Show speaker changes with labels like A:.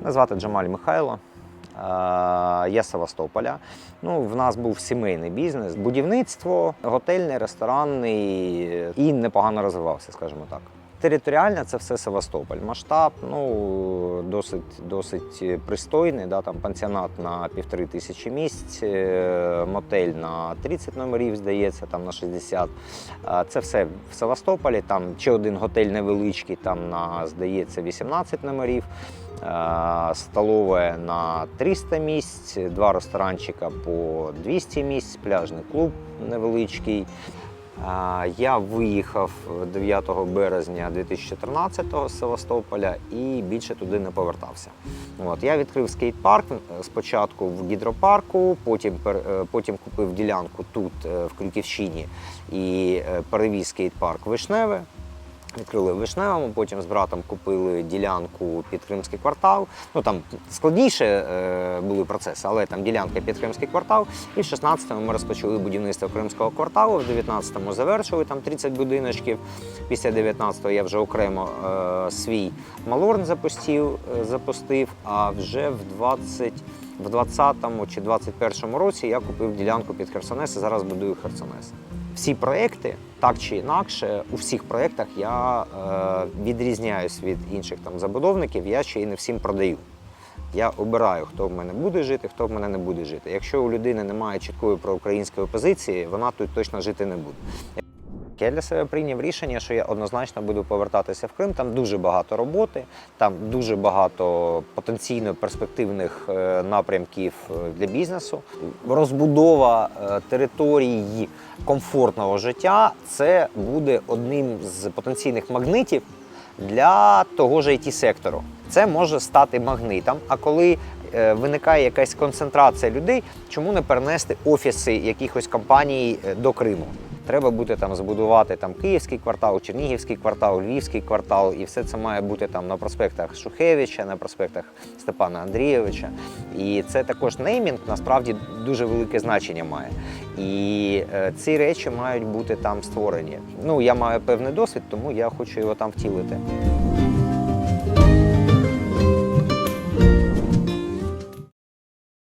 A: Мене звати Джамаль Михайло. Е, Я з Севастополя. Ну, в нас був сімейний бізнес, будівництво, готельний, ресторанний і непогано розвивався, скажімо так. Територіально це все Севастополь. Масштаб ну, досить, досить пристойний. Да, там пансіонат на півтори тисячі місць, е, мотель на 30 номерів, здається, там на 60. Це все в Севастополі. Там ще один готель невеличкий, там на, здається, 18 номерів. Столове на 300 місць, два ресторанчика по 200 місць, пляжний клуб невеличкий. Я виїхав 9 березня 2014-го з Севастополя і більше туди не повертався. От, я відкрив скейт-парк е, спочатку в гідропарку, потім, е, потім купив ділянку тут, е, в Крюківщині, і перевіз скейт-парк Вишневе. Відкрили в Вишневому, потім з братом купили ділянку під Кримський квартал. Ну там складніше е, були процеси, але там ділянка під Кримський квартал. І в 16-му ми розпочали будівництво Кримського кварталу, в 19-му завершили там 30 будиночків. Після 19-го я вже окремо е, свій малорн запустив, е, запустив, а вже в 20 в 20-му чи 21-му році я купив ділянку під Херсонес і зараз будую Херсонес. Всі проекти, так чи інакше, у всіх проєктах я е, відрізняюсь від інших там забудовників, я ще й не всім продаю. Я обираю, хто в мене буде жити, хто в мене не буде жити. Якщо у людини немає чіткої проукраїнської позиції, вона тут точно жити не буде. Я для себе прийняв рішення, що я однозначно буду повертатися в Крим. Там дуже багато роботи, там дуже багато потенційно перспективних е, напрямків е, для бізнесу. Розбудова е, території комфортного життя це буде одним з потенційних магнитів для того ж it сектору. Це може стати магнитом. А коли виникає якась концентрація людей, чому не перенести офіси якихось компаній до Криму? Треба буде там збудувати там Київський квартал, Чернігівський квартал, Львівський квартал, і все це має бути там на проспектах Шухевича, на проспектах Степана Андрійовича. І це також неймінг насправді дуже велике значення має. І е, ці речі мають бути там створені. Ну я маю певний досвід, тому я хочу його там втілити.